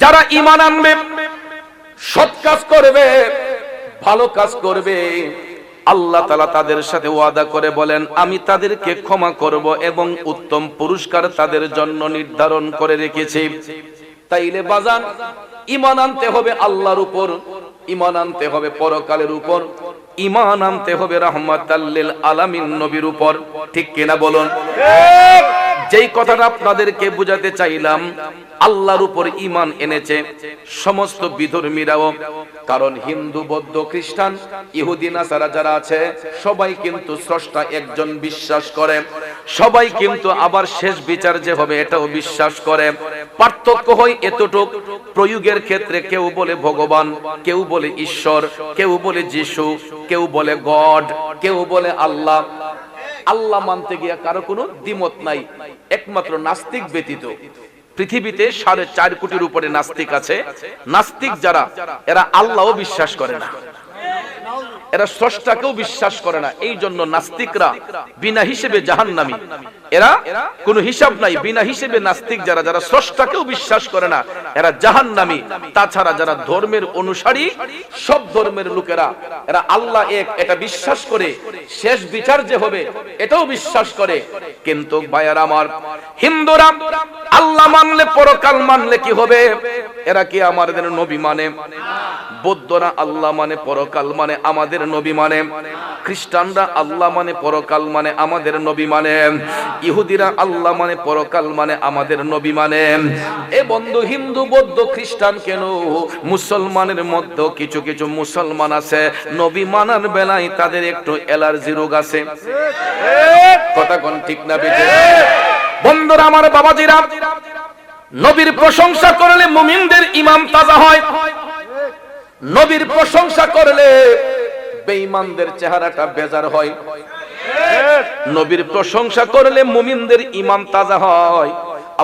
যারা ইমান আনবে, সৎ কাজ করবে, ভালো কাজ করবে, আল্লাহ তালা তাদের সাথে ওয়াদা করে বলেন, আমি তাদেরকে ক্ষমা করব এবং উত্তম পুরস্কার তাদের জন্য নির্ধারণ করে রেখেছি। তাইলে বাজান ইমান আনতে হবে আল্লাহর উপর ইমান আনতে হবে পরকালের উপর ইমান আনতে হবে রহমাতাল্লিল আলামিন নবীর উপর। ঠিক কিনা বলুন? যেই কথাটা আপনাদেরকে বুঝাতে চাইলাম, আল্লাহর উপর ইমান এনেছে সমস্ত বিধর্মীরাও, কারণ হিন্দু, বৌদ্ধ, খ্রিস্টান, ইহুদি, নাসারা যারা আছে, সবাই কিন্তু স্রষ্টা একজন বিশ্বাস করে। সবাই কিন্তু আবার শেষ বিচার যে হবে এটাও বিশ্বাস করে। পার্থক্য হয় এতটুক, প্রয়োগের ক্ষেত্রে কেউ বলে ভগবান, কেউ বলে ঈশ্বর, কেউ বলে যিশু, কেউ বলে গড, কেউ বলে আল্লাহ আল্লাহ মানতে গিয়া কারও কোনো দ্বিমত নাই, একমাত্র নাস্তিক ব্যতীত। পৃথিবীতে সাড়ে চার কোটির উপরে নাস্তিক আছে। নাস্তিক যারা, এরা আল্লাহও বিশ্বাস করে না। এরা স্রষ্টাকেও বিশ্বাস করে না। এই জন্য নাস্তিকরা বিনা হিসেবে জাহান্নামী। এরা কোনো হিসাব নাই, বিনা হিসেবে নাস্তিক যারা যারা স্রষ্টাকেও বিশ্বাস করে না, এরা জাহান্নামী। তাছাড়া যারা ধর্মের অনুসারী, সব ধর্মের লোকেরা, এরা আল্লাহ এক, এটা বিশ্বাস করে, শেষ বিচার যে হবে, এটাও বিশ্বাস করে। কিন্তু বায়ার আমার, হিন্দুরা, আল্লাহ মানলে পরকাল মানলে কি হবে? এরা কি আমাদের নবী মানে? বৌদ্ধরা আল্লাহ মানে পরকাল মানে আমাদের নবী মানে। খ্রিস্টানরা আল্লাহ মানে পরকাল মানে আমাদের নবী মানে। ইহুদিরা আল্লাহ মানে পরকাল মানে আমাদের নবী মানে। এ বন্ধু হিন্দু, বৌদ্ধ, খ্রিস্টান কেন? মুসলমানের মধ্যে কিছু কিছু মুসলমান আছে, নবী মানার বেলায় তাদের একটু অ্যালার্জি রোগ আছে। কথা কোন ঠিক না বেটে বন্ধুরা, আমার বাবাজিরা, নবীর প্রশংসা করলে মুমিনদের ইমাম তাজা হয়। নবীর প্রশংসা করলে বেঈমানদের চেহারাটা বেজার হয়। নবীর প্রশংসা করলে মুমিনদের ইমাম তাজা হয়।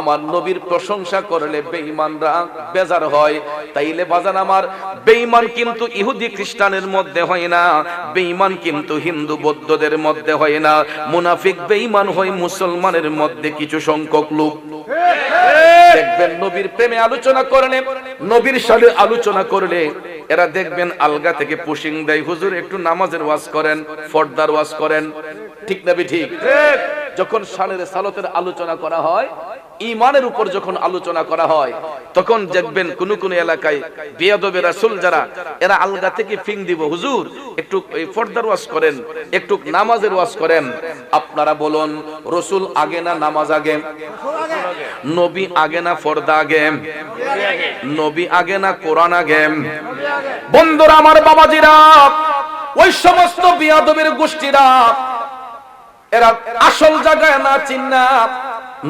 আমার নবীর প্রশংসা করলে বেঈমানরা বেজার হয়। তাইলে বাজান আমার, বেঈমান কিন্তু ইহুদি খ্রিস্টানের মধ্যে হয় না, বেঈমান কিন্তু হিন্দু বৌদ্ধদের মধ্যে হয় না। মুনাফিক বেঈমান হয় মুসলমানের মধ্যে কিছু সংখ্যক লোক। দেখবেন নবীর প্রেমে আলোচনা করলে, নবীর সাথে আলোচনা করলে এরা দেখবেন আলগা থেকে পুশিং দেয়। হুজুর, একটু নামাজের ওয়াজ করেন, ফর্দার ওয়াজ করেন। ঠিক না ঠিক? যখন সালের সালতের আলোচনা করা হয় ইমানের উপর যখন আলোচনা করা হয়, তখন দেখবেন কোন কোন এলাকায় বিয়াদবে রাসূল যারা, এরা আলগা থেকে ফিং দিব। হুজুর, একটু ফর্দার ওয়াজ করেন, একটু নামাজের ওয়াজ করেন। আপনারা বলুন, রসুল আগে না নামাজ আগে? নবী আগে না ফর্দা আগে? নবী আগে না কোরআন আগে? বন্ধুরা, আমার বাবাজিরা, ওই সমস্ত বিয়াদবের গোষ্ঠীরা, এরা আসল জায়গায় না চিন্না,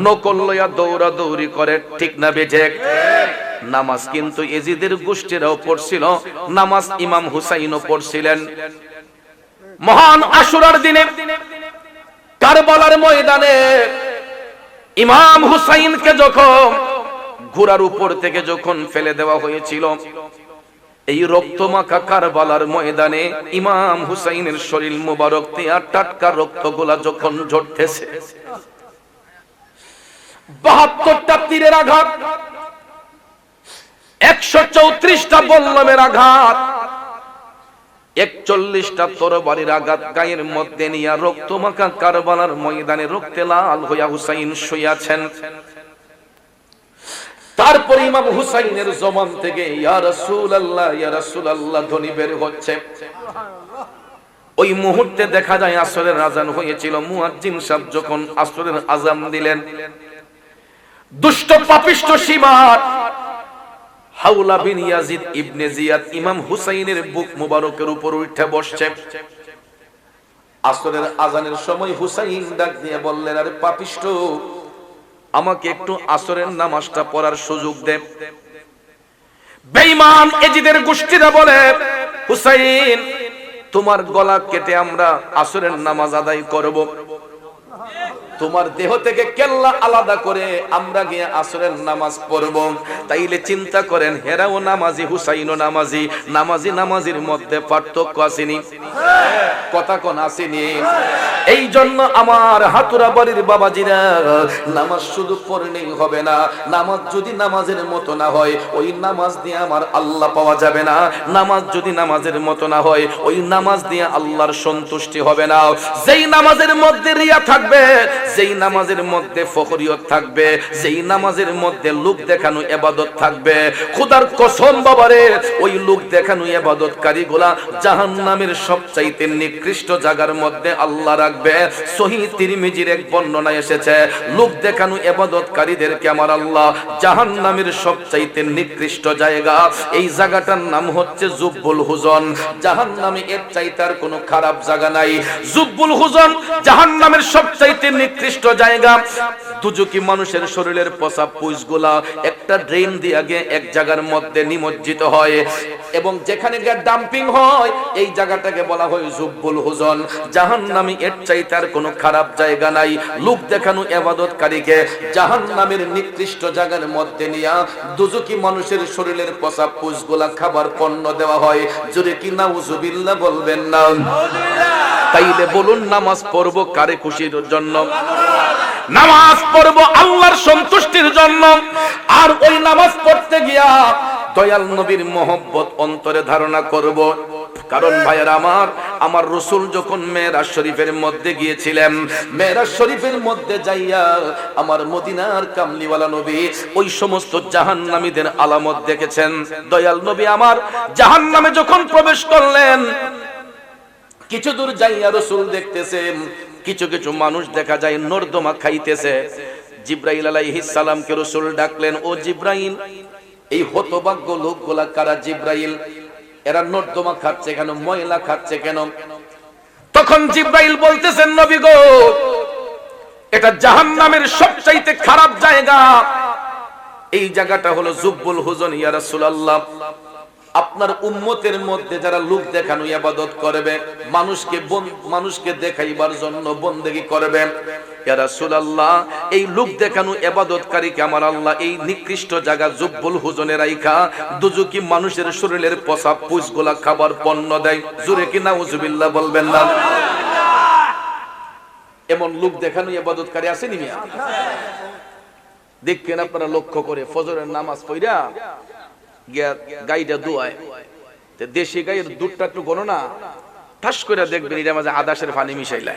নকল লইয়া দৌড়া দৌড়ি করে, ঠিক না বেঠে নামাজ কিন্তু এজিদের গোষ্ঠীরাও পড়ছিল, নামাজ ইমাম হুসাইনও পড়ছিলেন। মহান আশুরার দিনে কারবালার ময়দানে ইমাম হুসাইনকে যখন ঘোড়ার উপর থেকে যখন ফেলে দেওয়া হয়েছিল, এই রক্তমাখা কারবালার ময়দানে ইমাম হুসাইনের শরীর মুবারক দিয়া টাটকা রক্তগুলা যখন ঝরতেছে, বাহাত্তরটা তীরের আঘাত, একশো চৌত্রিশটা বল্লমের আঘাত একচল্লিশটা তরবারির আঘাত গায়ের মধ্যে নিয়ে রক্তমাখা কারবালার ময়দানে রক্তে লাল হইয়া হুসাইন শুয়াছেন তারপর ইমাম হুসাইনের জবান থেকে, ইয়া রাসূলুল্লাহ ইয়া রাসূলুল্লাহ, ধ্বনি বের হচ্ছে। ওই মুহূর্তে দেখা যায় আসরের আজান হয়েছিল, মুয়াজ্জিন সাহেব যখন আসরের আজান দিলেন, দুষ্ট পাপিষ্ট সীমার হাউলা বিন ইয়াজিদ ইবনে জিয়াদ ইমাম হুসাইনের বুক মুবারকের উপর উঠে বসছে। আসরের আজানের সময় হুসাইন ডাক দিয়ে বললেন, আরে পাপিষ্ট আমাকে একটু আসরের নামাজটা পড়ার সুযোগ দে। বেঈমান এজিদের গোষ্ঠীরা বলে, হুসাইন, তোমার গলা কেটে আমরা আসরের নামাজ আদায় করব। তোমার দেহ থেকে কেল্লা আলাদা করে আমরা গিয়ে আসরের নামাজ পড়ব। তাইলে চিন্তা করেন, হেরাও নামাজি, হুসাইনও নামাজি নামাজি, নামাজির মধ্যে পার্থক্য আসেনি। কথা কোন আসেনি? এই জন্য আমার হাতুরা বাড়ির বাবাজিরা, নামাজ শুধু পড়লেই হবে না, নামাজ যদি নামাজের মতো না হয়, ওই নামাজ দিয়ে আমার আল্লাহ পাওয়া যাবে না। নামাজ যদি নামাজের মতো না হয়, ওই নামাজ দিয়ে আল্লাহর সন্তুষ্টি হবে না। যেই নামাজের মধ্যে রিয়া থাকবে যেই নামাজের মধ্যে ফখরিয়ত থাকবে, যেই নামাজের মধ্যে লোক দেখানো এবাদত থাকবে, খুদার কসম বাবারে, ওই লোক দেখানো এবাদতকারী গুলা জাহান্নামের সবচাইতে নিকৃষ্ট জায়গার মধ্যে আল্লাহ রাখবে। সহি তিরমিজির এক বর্ণনা এসেছে, লোক দেখানো এবাদতকারীদেরকে আমার আল্লাহ জাহান্নামের সবচাইতে নিকৃষ্ট জায়গা। এই জায়গাটার নাম হচ্ছে জুব্বুল হুজন। জাহান্নামে এর চাইতে আর কোনো খারাপ জায়গা নাই। জুব্বুল হুজন জাহান্নামের সবচাইতে নিকৃষ্ট জায়গা। দুজকি মানুষের শরীরের পচা পুইসগুলা একটা ড্রেন দিয়ে আগে এক জায়গার মধ্যে নিমজ্জিত হয় এবং যেখানে গিয়ে ডাম্পিং হয়, এই জায়গাটাকে বলা হয় জুব্বুল হুজন। জাহান্নামী এর চাইতে আর কোনো খারাপ জায়গা নাই। লোক দেখানো এবাদতকারীকে জাহান্নামের নিকৃষ্ট জায়গার মধ্যে নিয়া দুজকি মানুষের শরীরের পচা পুইসগুলা খাবার পণ্য দেওয়া হয়। জোরে কি না নাউজুবিল্লাহ বলবেন না? তাইলে বলুন, নামাজ পড়ব কারে খুশির জন্য? নামাজ পড়ব আল্লাহর সন্তুষ্টির জন্য। আর ওই নামাজ পড়তে গিয়া দয়াল নবীর মোহব্বত অন্তরে ধারণা করব। কারণ ভাইয়ের আমার আমার রসুল যখন মেয়েরাজ শরীফের মধ্যে গিয়েছিলেন, মেয়েরাজ শরীফের মধ্যে যাইয়া আমার মদিনার কামলিওয়ালা নবী ওই সমস্ত জাহান্নামীদের আলামত দেখেছেন। দয়াল নবী আমার, জাহান্নামে যখন প্রবেশ করলেন, কিছু দূর যাইয়া রসুল দেখতেছেন কিছু কিছু মানুষ দেখা যায় নর্দমা খাইতেছে। জিব্রাইল আলাইহিস সালামকে রসুল ডাকলেন, ও জিব্রাইল, এই হতভাগ্য লোকগুলা কারা জিব্রাইল? এরা নর্দমা খাচ্ছে কেন? ময়লা খাচ্ছে কেন? তখন জিব্রাইল বলতেছেন, নবী গো, এটা জাহান্নামের সবচাইতে খারাপ জায়গা। এই জায়গাটা হলো জুব্বুল হুজন, ইয়া রাসূলুল্লাহ। আপনার উম্মতের মধ্যে যারা লোক দেখানো ইবাদত করবে, মানুষকে মানুষকে দেখাইবার জন্য বন্দেগী করবে। এই লোক দেখানো ইবাদতকারীকে আমার আল্লাহ এই নিকৃষ্ট জায়গা জুব্বুল হুজনে রাইখা দুজুকি মানুষের শরীরের পচা পুষগুলা খাবার পণ্য দেয়। জুরে কি নাউজুবিল্লাহ বলবেন না। এমন লোক দেখানো ইবাদতকারী আসেনি মিয়া? দেখবেন আপনারা লক্ষ্য করে ফজরের নামাজ পড়া গিয়া গাইটা দুয়ায়। তে দেশি গাইয়ের দুধটা একটু গণনা ঠাস করে দেখবেন এটা মাঝে আদাসের পানি মিশাইলা।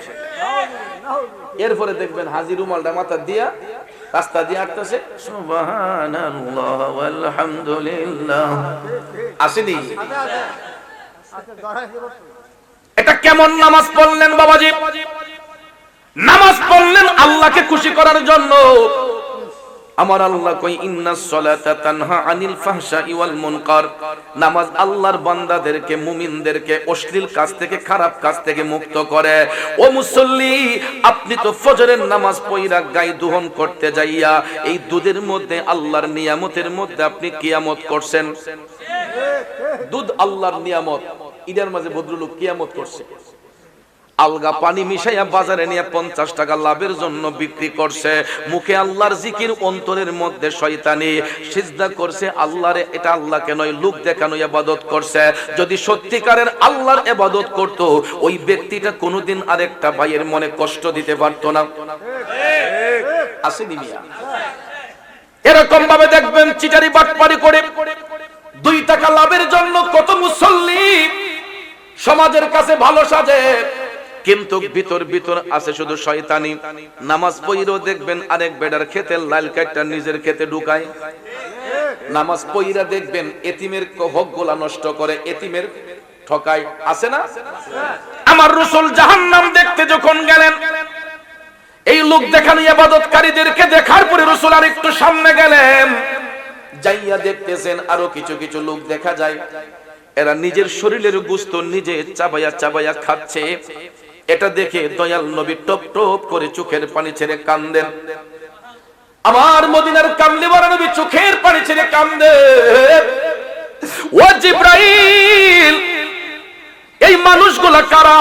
এরপরে দেখবেন হাজির রুমালটা মাথা দিয়া রাস্তা দিয়ে আটতেছে সুবহানাল্লাহ আলহামদুলিল্লাহ আসেনি? এটা কেমন নামাজ পড়লেন বাবাজি? নামাজ পড়লেন আল্লাহকে খুশি করার জন্য। আমার আল্লাহ কই ইন্নাস সালাতা তানহা আনিল ফাহশাই ওয়াল মুনকার। নামাজ আল্লাহর বান্দাদেরকে, মুমিনদেরকে অশ্লীল কাজ থেকে, খারাপ কাজ থেকে মুক্ত করে। ও মুসল্লি, আপনি তো ফজরের নামাজ পয়রা গাই দুহন করতে যাইয়া এই দুধের মধ্যে, আল্লাহর নিয়ামতের মধ্যে আপনি কিয়ামত করছেন। দুধ আল্লাহর নিয়ামত। ঈদের মাঝে ভদ্রলোক কিয়ামত করছে। আলগা পানি মিশাইয়া বাজারে নিয়ে পঞ্চাশ টাকা লাভের জন্য বিক্রি করছে। মুখে আল্লাহর জিকির, অন্তরের মধ্যে শয়তানি সিজদা করছে। আল্লাহরে এটা আল্লাহকে নয়, লোক দেখানো ইবাদত করছে। যদি সত্যিকারের আল্লাহর ইবাদত করত, ওই ব্যক্তিটা কোনোদিন আরেকটা ভাইয়ের মনে কষ্ট দিতে পারতো না। আসেনি মিয়া? এরকম ভাবে দেখবেন চিটারি বাটপারি করে দুই টাকা লাভের জন্য কত মুসল্লি সমাজের কাছে ভালো সাজে। কিন্তু ভিতর ভিতর আছে শুধু শয়তানি। নামাজ পইরও দেখবেন আরেক বেডার খেতে লাল কাটটা নিজের খেতে ঢুকায়। নামাজ পইরা দেখবেন এতিমের হক গোলা নষ্ট করে, এতিমের ঠকায়। আছে না? আমার রসুল জাহান্নাম দেখতে যখন গেলেন, এই লোক দেখানো ইবাদতকারীদেরকে দেখার পরে রসুল আর একটু সামনে গেলেন। যাইয়া দেখতেছেন আরও কিছু কিছু লোক দেখা যায়। এরা নিজের শরীরের গুস্ত নিজে চাবাইয়া চাবাইয়া খাচ্ছে। এটা দেখে দয়াল নবী টপ টপ করে চোখের পানি ছেড়ে কান্দেন। আমার মদিনার কামলি বড় নবী চোখের পানি ছেড়ে কান্দে। ও জিব্রাইল, এই মানুষগুলা কারা?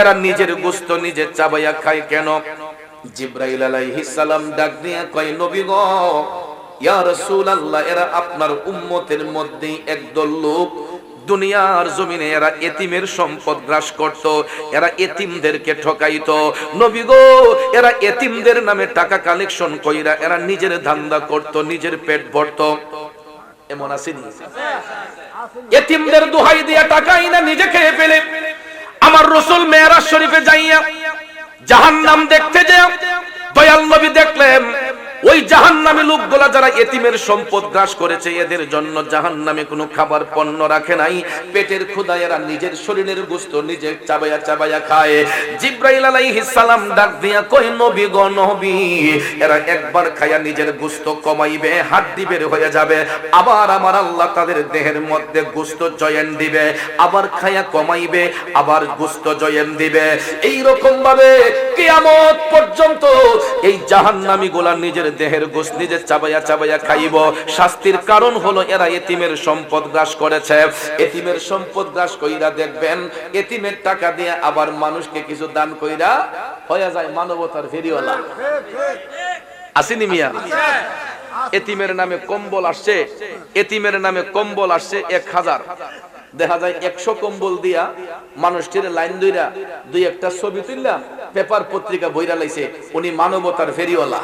এরা নিজের গুস্ত নিজে চাবাইয়া খায় কেন? জিব্রাইল আলাইহিস সালাম ডাক দিয়ে কয়, নবী গো ইয়া রাসূলুল্লাহ, এরা আপনার উম্মতের মধ্যেই একদল লোক। দুনিয়ার জমিনে এরা এতিমের সম্পদ গ্রাস করত, এরা এতিমদেরকে ঠকাইতো। নবী এরা এতিমদের নামে টাকা কালেকশন কইরা এরা নিজের ধান্দা করত, নিজের পেট ভরত। এমন আসেনি? এতিমদের দোহাই দিয়া টাকাই না নিজে খেয়ে ফেলে। আমার রসুল মেয়েরাজ শরীফে যাইয়া জাহান্নাম দেখতে যে দয়াল নবী দেখলেন ওই জাহান্নামী লোকগুলা যারা এতিমের সম্পদ গ্রাস করেছে, এদের জন্য জাহান্নামে কোনো খাবার পণ্য রাখে নাই। পেটের ক্ষুধায় এরা নিজের শরীরের গোস্ত নিজে চাবায়া চাবায়া খায়। জিব্রাইল আলাইহিস সালাম ডাক দিয়া কই নবী গো নবী। এরা একবার খায়া নিজের গোস্ত কমাইবে হাড্ডি বের হয়ে যাবে। আবার আমার আল্লাহ তাদের দেহের মধ্যে গুস্ত জয়েন দিবে, আবার খায়া কমাইবে, আবার গুস্ত জয়েন দিবে। এই রকম ভাবে কিয়ামত পর্যন্ত এই জাহান্নামী গোলা নিজের দেহের গোস্ত নিজে চাবাইয়া চাবাইয়া খাইব। শাস্তির কারণ হলো এরা এতিমের সম্পদ গ্রাস করেছে। এতিমের সম্পদ গ্রাস কইরা দেখবেন, এতিমের টাকা দিয়ে আবার মানুষকে কিছু দান কইরা হয়ে যায় মানবতার ফেরিওয়ালা আসেনি মিয়া? এতিমের নামে কম্বল আসছে। এতিমের নামে কম্বল আসছে এক হাজার। দেখা যায় একশো কম্বল দিয়া মানুষটির লাইন দইরা দুই একটা ছবি তুললাম পেপার পত্রিকা বইরা লাইছে। উনি মানবতার ফেরিওয়ালা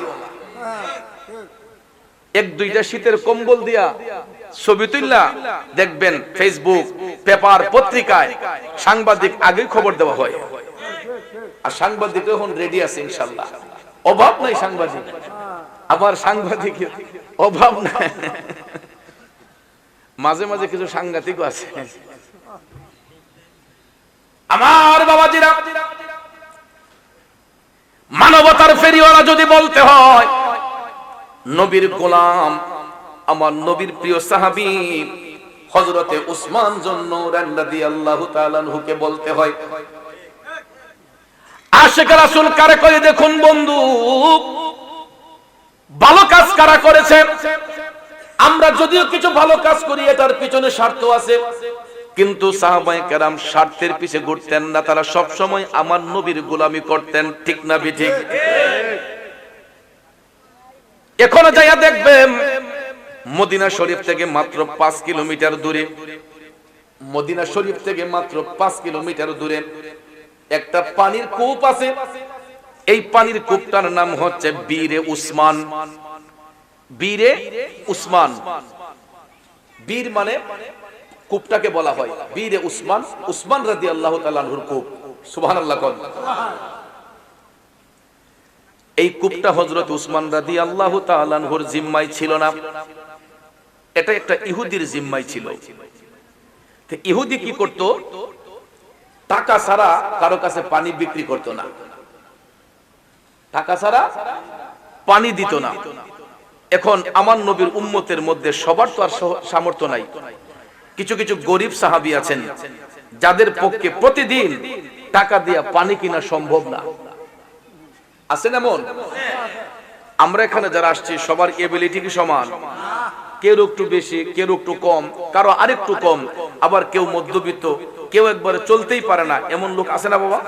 এক, দুইটা শীতের কম্বল দিয়া ছবি তুললা, দেখবেন ফেসবুক পেপার, পত্রিকায় সাংবাদিক আগে খবর দেওয়া হয়। আর সাংবাদিক এখন রেডি আছে ইনশাল্লাহ। অভাব নাই সাংবাদিক। আবার সাংবাদিক অভাব নাই। মাঝে মাঝে কিছু সাংঘাতিক আছে। আমার বাবাজিরা, মানবতার ফেরিওয়ালা যদি বলতে হয় নবীর গোলাম, আমার নবীর প্রিয় সাহাবী, হযরতে উসমান জন্য রান্নাদি আল্লাহ তাআলাহুকে বলতে হয় আশেখ রাসূল কারে করে দেখুন বন্ধু, ভালো কাজ কারা করেছে আমরা যদিও কিছু ভালো কাজ করি, এটার পিছনে স্বার্থ আছে, কিন্তু সাহাবায়ে কেরাম স্বার্থের পিছে ঘুরতেন না, তারা সব সময় আমার নবীর গোলামি করতেন, ঠিক না ঠিক এখনও যাইয়া দেখবেন, মদিনা শরীফ থেকে মাত্র পাঁচ কিলোমিটার দূরে। মদিনা শরীফ থেকে মাত্র পাঁচ কিলোমিটার দূরে একটা পানির কূপ আছে। এই পানির কূপটার নাম হচ্ছে বীরে উসমান। বীরে উসমান। বীর মানে কূপটাকে বলা হয়। বীরে উসমান উসমান রাদি আল্লাহ তালুর কূপ। সুবাহ আল্লাহ এই কূপটা হজরত উসমান রাদি আল্লাহ তালুর জিম্মাই ছিল না। এটা একটা ইহুদির জিম্মাই ছিল। ইহুদি কি করত? টাকা ছাড়া কারও কাছে পানি বিক্রি করত না। টাকা ছাড়া পানি দিত না। এখন আমার নবীর উম্মতের মধ্যে সবার তো আর সামর্থ্য নাই। কিছু কিছু গরিব সাহাবি আছেন, যাদের পক্ষে প্রতিদিন টাকা দিয়া পানি কিনা সম্ভব না। আছেন এমন? আমরা এখানে যারা আসছি, সবার এবিলিটি কি সমান? কেউ একটু বেশি কেউ একটু কম, কারও আরেকটু কম, আবার কেউ মধ্যবিত্ত, কেউ একবারে চলতেই পারে না, এমন লোক আছে না বাবা?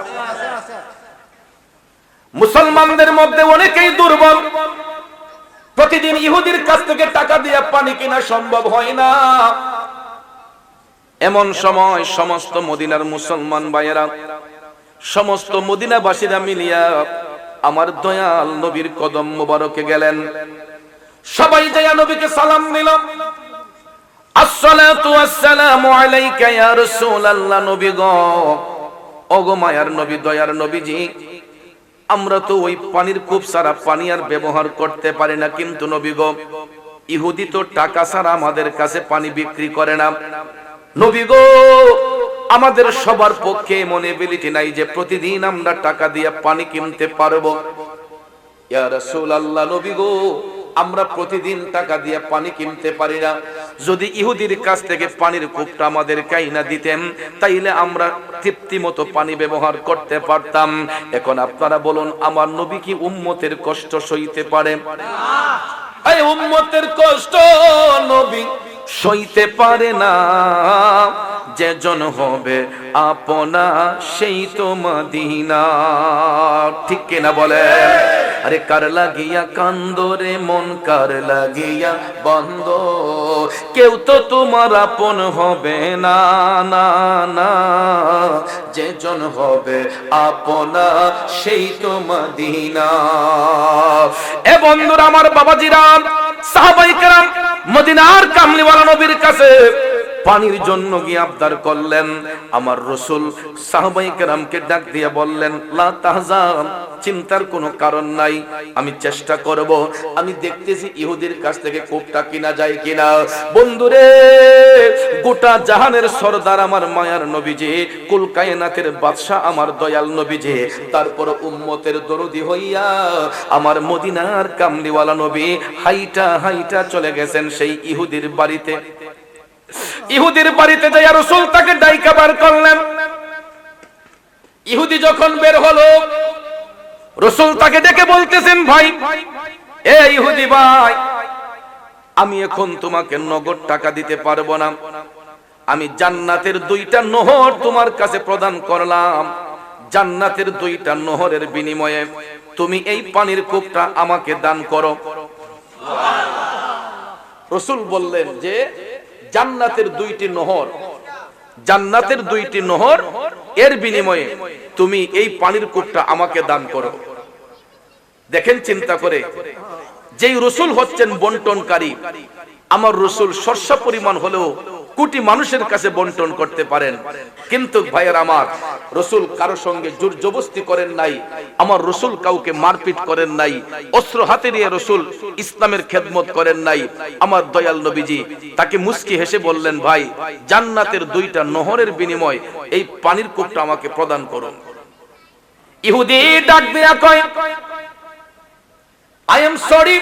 মুসলমানদের মধ্যে অনেকেই দুর্বল। প্রতিদিন ইহুদির কাছ থেকে টাকা দিয়ে পানি কিনা সম্ভব হয় না। এমন সময় সমস্ত মদিনার মুসলমান ভাইয়েরা, সমস্ত মদিনাবাসীরা মিলিয়া আমার দয়াল নবীর কদম মোবারকে গেলেন। সবাই দয়া নবীকে সালাম দিল আসসালাতু ওয়াসসালামু আলাইকা ইয়া রাসূলুল্লাহ নবী গো ওগো মায়ার নবী, দয়ার নবীজি, আমরা তো ওই পানির কূপ সারা পানি আর ব্যবহার করতে পারি না কিন্তু নবী গো ইহুদি তো টাকা ছাড়া আমাদের কাছে পানি বিক্রি করে না। নবী গো আমাদের সবার পক্ষে এমন এবিলিটি নাই যে প্রতিদিন আমরা টাকা দিয়ে পানি কিনতে পারব। নবী গো, আমরা প্রতিদিন টাকা দিয়ে পানি কিনতে পারি না। যদি ইহুদির কাছ থেকে পানির কূপটা আমাদের কাইনা দিতেন, তাইলে আমরা তৃপ্তি মতো পানি ব্যবহার করতে পারতাম। এখন আপনারা বলুন, আমার নবী কি উম্মতের কষ্ট সইতে পারে? উম্মতের কষ্ট নবী সইতে পারে না। যেজন হবে আপনা, সেই তো মদিনা। ঠিক কিনা বলে আরে কার লাগিয়া কান্দরে মন কার লাগিয়া বন্ধ? কেউ তো তোমার আপন হবে না না না। যেজন হবে আপনা, সেই তো মদিনা। এ বন্ধুরা, আমার বাবাজিরা, সাহাবাই কেরাম, মদিনার কামলিওয়ালা নবীর কাছে পানির জন্য গিয়ে আবদার করলেন। আমার রসুল সাহাবাই কেরামকে ডাক দিয়ে বললেন, লা তাহজান, চিন্তার কোনো কারণ নাই, আমি চেষ্টা করব। আমি দেখতেছি ইহুদির কাছ থেকে কোপটা কিনা যায় কিনা। বন্ধুরে, গোটা জাহানের সর্দার আমার মায়ার নবীজি, কুল কায়নাতের বাদশাহ আমার দয়াল নবীজি। তারপর উম্মতের দরদি হইয়া আমার মদিনার কামলিওয়ালা নবী হাইটা হাইটা চলে গেছেন সেই ইহুদির বাড়িতে। ইহুদির বাড়িতে যাইয়া রসুল তাকে ডাইকা বার করলেন। ইহুদি যখন বের হলো, রসুল তাকে ডেকে বলতেছেন, ভাই, এ ইহুদি ভাই, আমি এখন তোমাকে নগদ টাকা দিতে পারব না। আমি জান্নাতের দুইটা নহর তোমার কাছে প্রদান করলাম। জান্নাতের দুইটা নহরের বিনিময়ে তুমি এই পানির কূপটা আমাকে দান করো। রসুল বললেন যে জান্নাতের দুইটি নহর। জান্নাতের দুইটি নহর, এর বিনিময়ে তুমি এই পানির কূপটা আমাকে দান করো। দেখেন চিন্তা করে, যেই রসুল হচ্ছেন বন্টনকারী, আমার রসুল সর্ষা পরিমাণ হলেও কোটি মানুষের কাছে বন্টন করতে পারেন। কিন্তু ভাইয়ের আমার, রসুল কারও সঙ্গে জোর জবস্তি করেন নাই, আমার রসুল কাউকে মারপিট করেন নাই, অস্ত্র হাতে নিয়ে রসুল ইসলামের খেদমত করেন নাই। আমার দয়াল নবীজি তাকে মুস্কি হেসে বললেন, ভাই, জান্নাতের দুইটা নহরের বিনিময় এই পানির কূপটা আমাকে প্রদান করুন। ইহুদি ডাক কয় আই এম সরি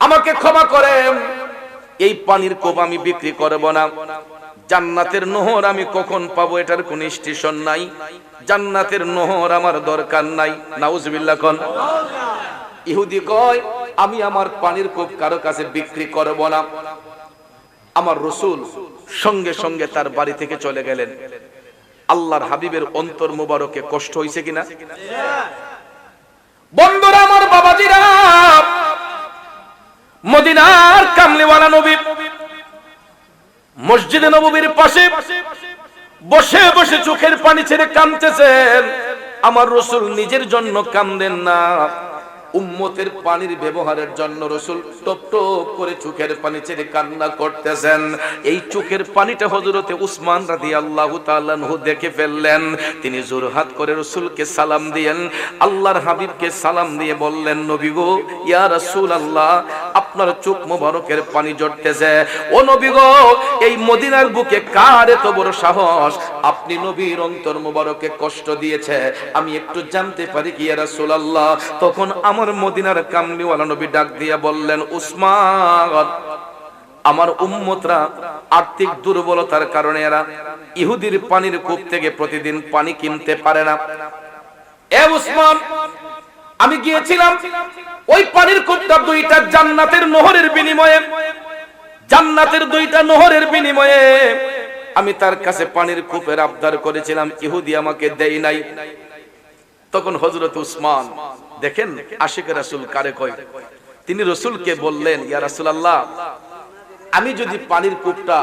আমাকে ক্ষমা করেন। এই পানির কোপ আমি বিক্রি করব না। জান্নাতের নহর আমি কখন পাবো এটার কোন স্টেশন নাই। জান্নাতের নহর আমার দরকার নাই। নাউজুবিল্লাহ কোন। ইহুদি কয়, আমি আমার পানির কোপ কারও কাছে বিক্রি করব না। আমার রসুল সঙ্গে সঙ্গে তার বাড়ি থেকে চলে গেলেন। আল্লাহর হাবিবের অন্তর মুবারকে কষ্ট হয়েছে কিনা? বন্ধুরা, আমার বাবাজিরা মদিনার কামলিওয়ালা নবী মসজিদে নবীর পাশে বসে বসে চোখের পানি ছেড়ে কাঁদতেছেন। আমার রসুল নিজের জন্য কান্দেন না। উম্মতের পানির ব্যবহারের জন্য রসুল টপ টপ করে চোখের পানি ছেড়ে কান্না করতেছেন। এই চোখের পানিটা হজরতে উসমান রাদি আল্লাহ দেখে ফেললেন। তিনি জোরহাত করে রসুলকে সালাম দিয়েন। আল্লাহর হাবিবকে সালাম দিয়ে বললেন, নবী গো, ইয়া রসুল আল্লাহ আপনার চোখ মোবারকের পানি জড়তেছে। ও নবী গো, এই মদিনার বুকে কার এত বড় সাহস? আপনি নবীর অন্তর মোবারকে কষ্ট দিয়েছে। আমি একটু জানতে পারি কি রাসূলুল্লাহ? তখন আমার মদিনার কামলিওয়ালা নবী ডাক দিয়া বললেন, উসমান, আমার উম্মতরা আর্থিক দুর্বলতার কারণে এরা ইহুদির পানির কূপ থেকে প্রতিদিন পানি কিনতে পারে না। এ উসমান, আমি গিয়েছিলাম ওই পানির কূপটা দুইটা জান্নাতের নহরের বিনিময়ে, জান্নাতের দুইটা নহরের বিনিময়ে আমি তার কাছে পানির কূপের আবদার করেছিলাম, ইহুদি আমাকে দেয় নাই। তখন হজরত উসমান, দেখেন আশিক রাসুল কারে কয়? তিনি রসুলকে বললেন, ইয়া রাসুল আল্লাহ আমি যদি পানির কূপটা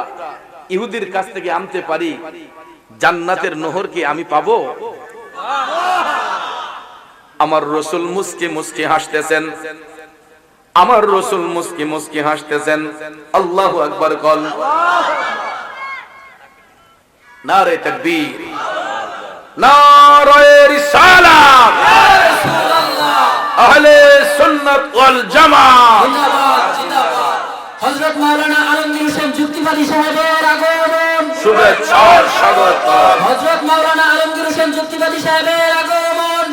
ইহুদির কাছ থেকে আনতে পারি, জান্নাতের নহর কি আমি পাবো? আমার রসুল মুস্কি মুস্কি হাসতেছেন। আমার রসুল মুস্কি মুস্কি হাসতেছেন। আল্লাহ আকবর কল। নারে তকবীর নারে রিসালাত। আহলে সুন্নাত ওয়াল জামাত। হযরত মাওলানা আলমগীর হোসেন যুক্তিবাদী সাহেবের আগমন। শুভেচ্ছা স্বাগত। হযরত মাওলানা আলমগীর হোসেন যুক্তিবাদী সাহেবের আগমন।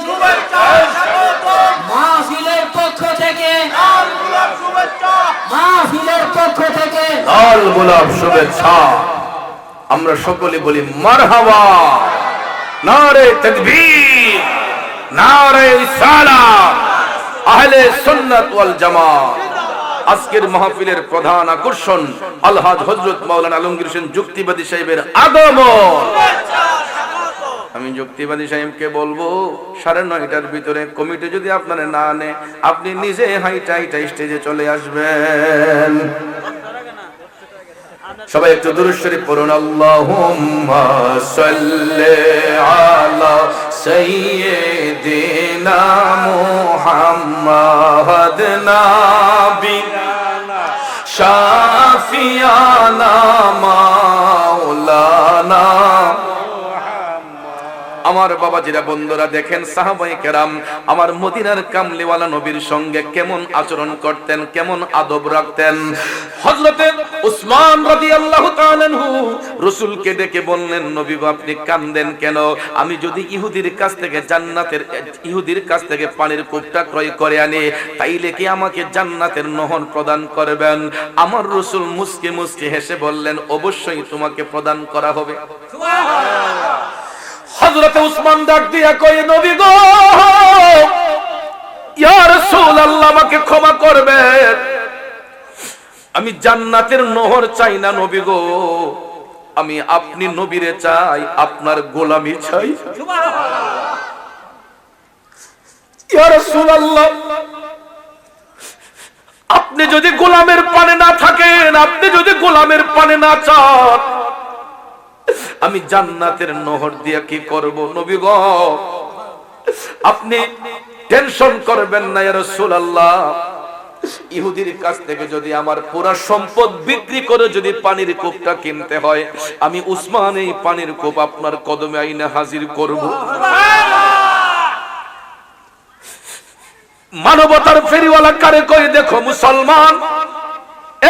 মাহফিলের পক্ষ থেকে। মাহফিলের পক্ষ থেকে। লাল গোলাপ শুভেচ্ছা। আমরা সকলে বলি মারহাবা। নারে তকবীর নারে রিসালাত আহলে সুন্নাত ওয়াল জামাত। আজকের মাহফিলের প্রধান আকর্ষণ আলহাজ হজরত মাওলানা আলমগীর হোসেন যুক্তিবাদী সাহেবের আগমন। আমি যুক্তিবাদী সাহেবকে বলব, সাড়ে নয়টার ভিতরে কমিটি যদি আপনারা না আনে আপনি নিজে হাইটা হাইটা স্টেজে চলে আসবেন। সবাই একটু দুরুশ্বরী পড়ুন। আল্লাহুম্মা সাল্লি আলা সাইয়্যিদিনা মুহাম্মাদ নাবি শাফিয়ানা মাওলানা আমার বাবাজিরা, বন্ধুরা, দেখেন সাহাবাই কেরাম, আমার মদিনার কামলিওয়ালা নবীর সঙ্গে কেমন আচরণ করতেন, কেমন আদব রাখতেন। কেন? আমি যদি ইহুদির কাছ থেকে জান্নাতের, ইহুদির কাছ থেকে পানির কূপটা ক্রয় করে আনি, তাইলে কি আমাকে জান্নাতের নহর প্রদান করবেন? আমার রাসূল মুসকে মুসকে হেসে বললেন, অবশ্যই তোমাকে প্রদান করা হবে। হযরতে উসমান ডাক দিয়া কই নবী গো, ইয়া রাসূলুল্লাহ, আমাকে ক্ষমা করবেন আমি জান্নাতের নহর চাই না, নবী গো। আমি আপনি নবীরে চাই, আপনার গোলামি চাই। আপনি যদি গোলামের পানে না থাকেন, আপনি যদি গোলামের পানে না চান আমি জান্নাতের নহর দিয়া কি করব, নবী গো? আপনি টেনশন করবেন না, ইয়া রাসূলুল্লাহ। ইহুদির কাছ থেকে যদি আমার পুরা সম্পদ বিক্রি করে যদি পানির কূপটা কিনতে হয়, আমি উসমান এই পানির কূপ আপনার কদমে আইনে হাজির করব। মানবতার ফেরিওয়ালা কারে কই দেখো মুসলমান,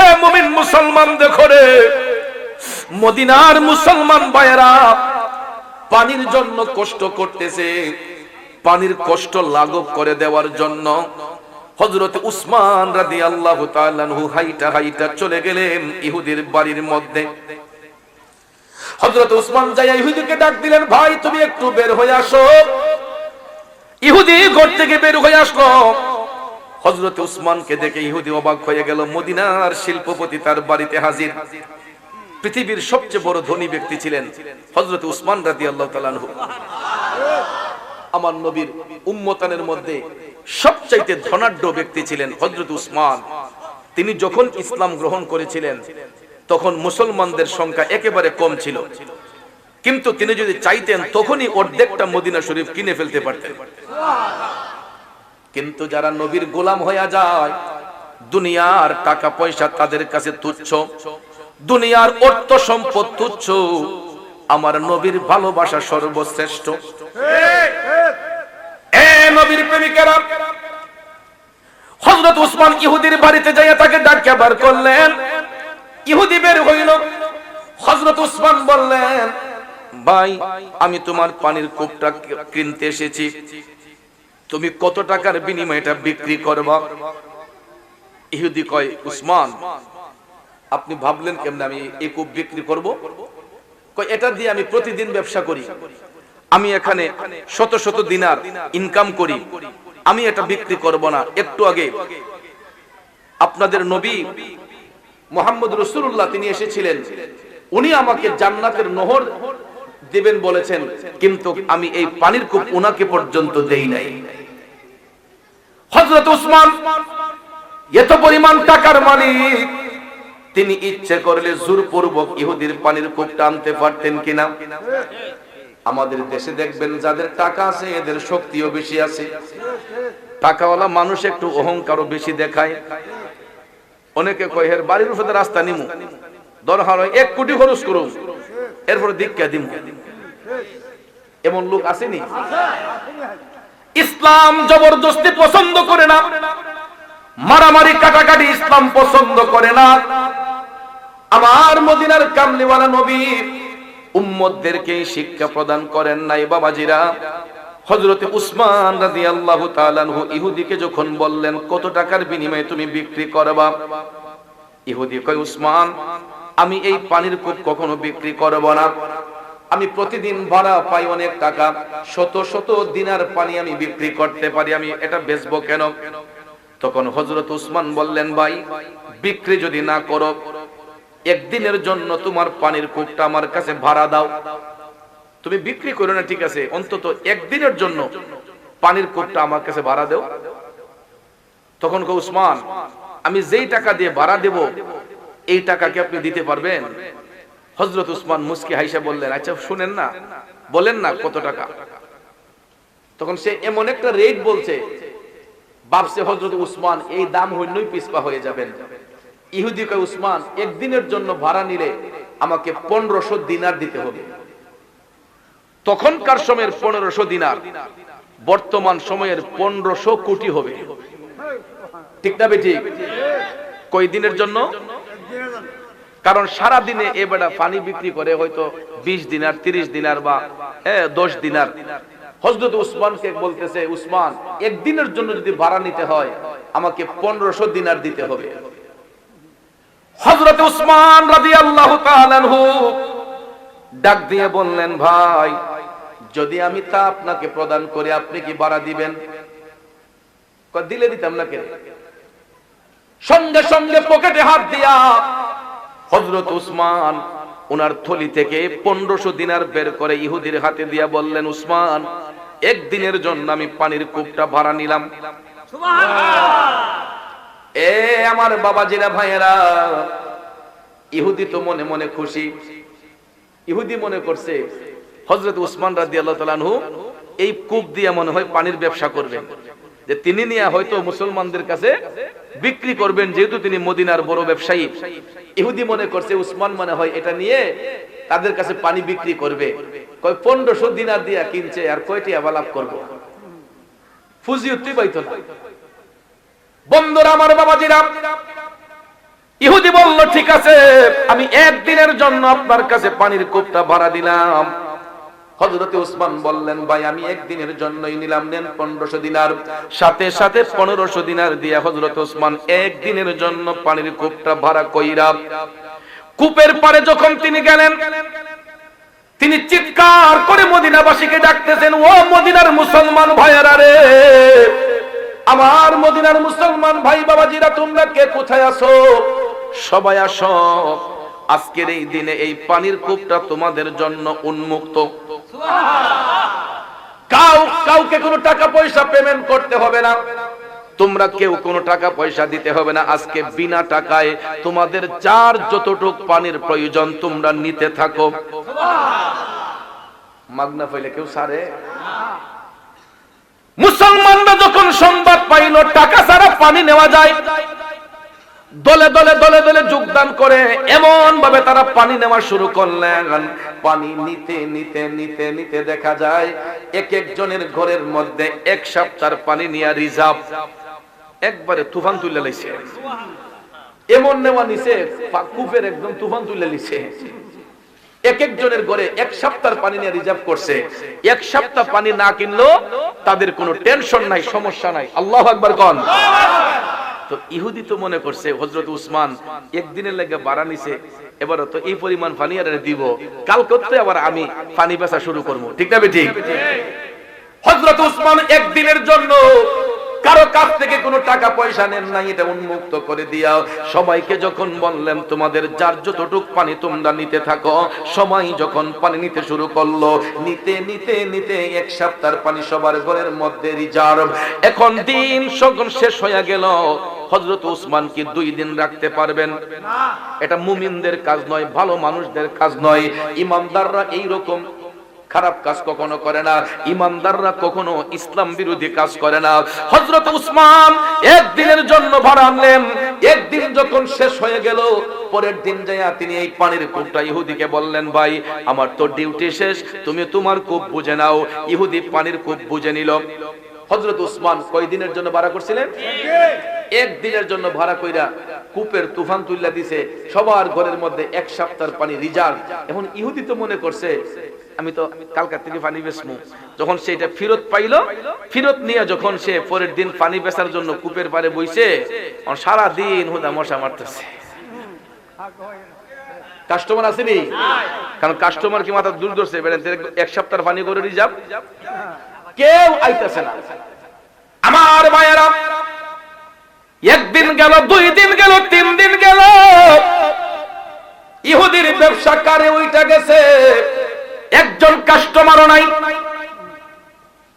এ মুমিন মুসলমান, দেখো রে। মদিনার মুসলমান ভাইয়েরা, পানির জন্য কষ্ট করতেছে। পানির কষ্ট লাঘব করে দেওয়ার জন্য হযরত উসমান তাআলা আনহু হাইটা হাইটা চলে গেলেন ইহুদির বাড়ির মধ্যে। হযরত উসমান যাইয়া ইহুদিকে ডাক দিলেন, ভাই, তুমি একটু বের হয়ে আসো। ইহুদি ঘর থেকে বের হয়ে আসলো। হযরত উসমানকে দেখে ইহুদি অবাক হয়ে গেল, মদিনার শিল্পপতি তার বাড়িতে হাজির। পৃথিবীর সবচেয়ে বড় ধনী ব্যক্তি ছিলেন হযরত উসমান রাদিয়াল্লাহু তাআলা আনহু। আমার নবীর উম্মতানের মধ্যে সবচাইতে ধনাঢ্য ব্যক্তি ছিলেন হযরত উসমান। তিনি যখন ইসলাম গ্রহণ করেছিলেন, তখন মুসলমানদের সংখ্যা একেবারে কম ছিল। কিন্তু তিনি যদি চাইতেন, তখনই অর্ধেকটা মদিনা শরীফ কিনে ফেলতে পারতেন। কিন্তু যারা নবীর গোলাম হয়ে যায়, দুনিয়ার টাকা পয়সা তাদের কাছে তুচ্ছ। দুনিয়ার অর্থ সম্পদ তুচ্ছ। আমার নবীর ভালোবাসা সর্বশ্রেষ্ঠ। হযরত উসমান বললেন আমি তোমার পানির কূপটা কিনতে এসেছি। তুমি কত টাকার বিনিময়ে এটা বিক্রি করবা? ইহুদি কয়, উসমান আপনি ভাবলেন কেমনে আমি এই কূপ বিক্রি করব? এটা দিয়ে আমি প্রতিদিন ব্যবসা করি। আমি এখানে শত শত দিনার ইনকাম করি। আমি এটা বিক্রি করব না। একটু আগে আপনাদের নবী মোহাম্মদ রসুল্লাহ তিনি এসেছিলেন। উনি আমাকে জান্নাতের নহর দেবেন বলেছেন, কিন্তু আমি এই পানির কূপ উনাকে পর্যন্ত দেই নাই। হযরত উসমান, এত পরিমাণ টাকার মালিক তিনি ইচ্ছে করলে জোরপূর্বক ইহুদির পানির কূপটা আনতে পারতেন কিনা? আমাদের দেশে দেখবেন যাদের টাকা আছে, এদের শক্তিও বেশি আছে। টাকাওয়ালা মানুষ একটু অহংকারও বেশি দেখায়। অনেকে কয়, হের বাড়ির উপরে রাস্তা নিমু। দরকার হয় এক কোটি খরচ করুন এরপরে দীক্ষা দিমু। এমন লোক আসেনি? ইসলাম জবরদস্তি পছন্দ করে না। মারামারি, কাটাকাটি ইসলাম পছন্দ করে না। আমার মদিনার কামলিওয়ালা নবী উম্মতদেরকে শিক্ষা প্রদান করেন নাই বাবাজিরা। হযরতে উসমান তাআলা আনহু ইহুদিকে যখন বললেন, কত টাকার বিনিময়ে তুমি বিক্রি করবা? ইহুদি কয়, উসমান, আমি এই পানির কূপ কখনো বিক্রি করব না। আমি প্রতিদিন ভাড়া পাই অনেক টাকা। শত শত দিনার পানি আমি বিক্রি করতে পারি। আমি এটা বেচবো কেন? তখন হজরত উসমান বললেন, ভাই, বিক্রি যদি না করো, একদিনের জন্য তোমার পানির কূপটা আমার কাছে ভাড়া দাও। তুমি বিক্রি করো না, ঠিক আছে, অন্তত একদিনের জন্য পানির কূপটা আমার কাছে ভাড়া দেও। তখন কো উসমান, আমি যেই টাকা দিয়ে ভাড়া দেব, এই টাকা কি আপনি দিতে পারবেন? হজরত উসমান মুস্কি হাইসা বললেন আচ্ছা শুনেন না, বলেন না কত টাকা? তখন সে এমন একটা রেট বলছে বাপসে হজরত উসমান, এই দাম হইলেই পিসপা হয়ে যাবেন। ইহুদি কয়, উসমান, একদিনের জন্য ভাড়া নিলে আমাকে পনেরোশো দিনার দিতে হবে। তখনকার সময়ের পনেরোশো দিনার, বর্তমান সময়ের পনেরোশো কোটি হবে। ঠিক না বেঠিক? কই দিনের জন্য? কারণ সারা দিনে এ বেটা পানি বিক্রি করে হয়তো বিশ দিনার, তিরিশ দিনার বা হ্যাঁ দশ দিনার। হজরত উসমানকে বলতেছে, উসমান, একদিনের জন্য যদি ভাড়া নিতে হয়, আমাকে পনেরোশো দিনার দিতে হবে। হজরত উসমান রাজি আল্লাহ ডাক দিয়ে বললেন, ভাই, যদি আমি তা আপনাকে প্রদান করে, আপনি কি ভাড়া দিবেন? দিলে দিতাম না কেন? সঙ্গে সঙ্গে পকেটে হাত দিয়া হজরত উসমান ওনার থলি থেকে পনেরোশো দিনার বের করে ইহুদির হাতে দিয়া বললেন উসমান একদিনের জন্য আমি পানির কূপটা ভাড়া নিলাম। এ আমার বাবাজিরা ভাইয়েরা ইহুদি তো মনে মনে খুশি। ইহুদি মনে করছে হজরত উসমান রাজি আল্লাহ এই কূপ দিয়ে মনে হয় পানির ব্যবসা করবেন। যে তিনি নিয়ে হয়তো মুসলমানদের কাছে বিক্রি করবেন, যেহেতু তিনি মদিনার বড় ব্যবসায়ী। ইহুদি মনে করছে, উসমান মনে হয় এটা নিয়ে তাদের কাছে পানি বিক্রি করবে। কয়, পনেরোশো দিনার দিয়া কিনছে, আর কয়টি আবার লাভ করব আমি একদিনের জন্য আপনার কাছে পানির কূপটা ভাড়া দিলাম। হজরতে উসমান বললেন, ভাই, আমি একদিনের জন্যই নিলাম নেন পনেরোশো দিনার। সাথে সাথে পনেরোশো দিনার দিয়া হজরত উসমান একদিনের জন্য পানির কূপটা ভাড়া কইরা কূপের পারে যখন তিনি গেলেন, তিনি চিৎকার করে মদিনাবাসীকে ডাকতেছেন, ও মদিনার মুসলমান ভাইয়ারা রে, আমার মদিনার মুসলমান ভাই বাবাজিরা, তোমরা কে কোথায় আছো? সবাই আসো। আজকের এই দিনে এই পানির কূপটা তোমাদের জন্য উন্মুক্ত। কাউ, কাউকে কোনো টাকা পয়সা পেমেন্ট করতে হবে না। তোমরা কেউ কোনো টাকা পয়সা দিতে হবে না। আজকে বিনা টাকায় তোমাদের যার যতটুক পানির প্রয়োজন তোমরা নিতে থাকো। মাগনা পাইলে কেউ সারে? মুসলমানরা যখন সংবাদ পাইল, টাকা ছাড়া পানি নেওয়া যায়। দলে দলে দলে দলে যোগদান করে এমন ভাবে তারা পানি নেওয়া শুরু করলেন। পানি নিতে নিতে নিতে নিতে দেখা যায় এক একজনের ঘরের মধ্যে এক সপ্তাহ পানি নিয়ে রিজার্ভ। একবারে তুফান তুলে লাইছে এমন নেওয়া নিছে কূপের একদম তুফান তুলে লিছে এক একজনের ঘরে এক সপ্তাহ পানি নিয়ে রিজার্ভ করছে। এক সপ্তাহ পানি না কিনলো তাদের কোনো টেনশন নাই, সমস্যা নাই। আল্লাহ আকবার কন। তো ইহুদি তো মনে করছে হজরত উসমান একদিনের লেগে বাড়া নিছে এবার তো এই পরিমাণ পানি আর দিব। কাল করতে আবার আমি পানি বেচা শুরু করব। ঠিক না ঠিক হজরত উসমান একদিনের জন্য কারও কাছ থেকে কোনো টাকা পয়সা নেন নাই এটা উন্মুক্ত করে দিয়াও। সবাইকে যখন বললেন তোমাদের যার যতটুক পানি তোমরা নিতে থাকো সবাই যখন পানি নিতে শুরু করল নিতে নিতে নিতে এক সপ্তাহ পানি সবার ঘরের মধ্যে রিজার্ভ এখন দিন সকল শেষ হয়ে গেল। হজরত উসমান কি দুই দিন রাখতে পারবেন? এটা মুমিনদের কাজ নয় ভালো মানুষদের কাজ নয়। ইমানদাররা এইরকম খারাপ কাজ কখনো করে না, ইমানদাররা কখনো ইসলাম বিরোধী কাজ করে না। হজরত উসমান একদিনের জন্য ভাড়া আনলেন, একদিন যখন শেষ হয়ে গেল, পরের দিন যাইয়া তিনি এই পানির কূপটা ইহুদিকে বললেন, ভাই, আমার তো ডিউটি শেষ, তুমি তোমার কূপ বুঝে নাও। ইহুদি পানির কূপ বুঝে নিল। হজরত উসমান কয়দিনের জন্য ভাড়া করছিলেন? একদিনের জন্য ভাড়া কইরা কূপের তুফান তুল্লা দিছে। সবার ঘরের মধ্যে এক সপ্তাহ পানি রিজার্ভ। এখন ইহুদি তো মনে করছে, আমি তো কালকার থেকে পানি যখন সেটা ফেরত পাইলো, ফেরত নিয়ে যখন সে পরের দিন পানি বেচার জন্য কূপের পারে বইছে সারা দিন হুদা মশা মারতেছে। কাস্টমার আসেনি? কারণ কাস্টমার কি মাথা দূর ধরছে? এক সপ্তাহ পানি করে রিজার্ভ? কেউ আইতেছে না। আমার মায়েরা একদিন গেল, দুই দিন গেল, তিন দিন গেল। ইহুদির ব্যবসা কারে ওইটা গেছে? একজন কাস্টমারও নাই।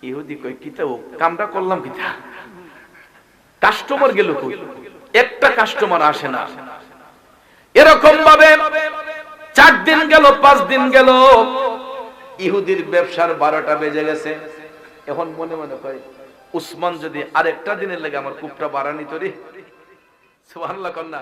ইহুদি কই কিতা ও, কামটা করলাম কিতা কাস্টমার গেল কই? একটা কাস্টমার আসে না। এরকম ভাবে চার দিন গেল, পাঁচ দিন গেল, ইহুদির ব্যবসার বারোটা বেজে গেছে। এখন মনে মনে কয়, উসমান যদি আরেকটা দিনের লেগে আমার কূপটা বাড়ানি তরি সুবহানাল্লাহ কন্যা।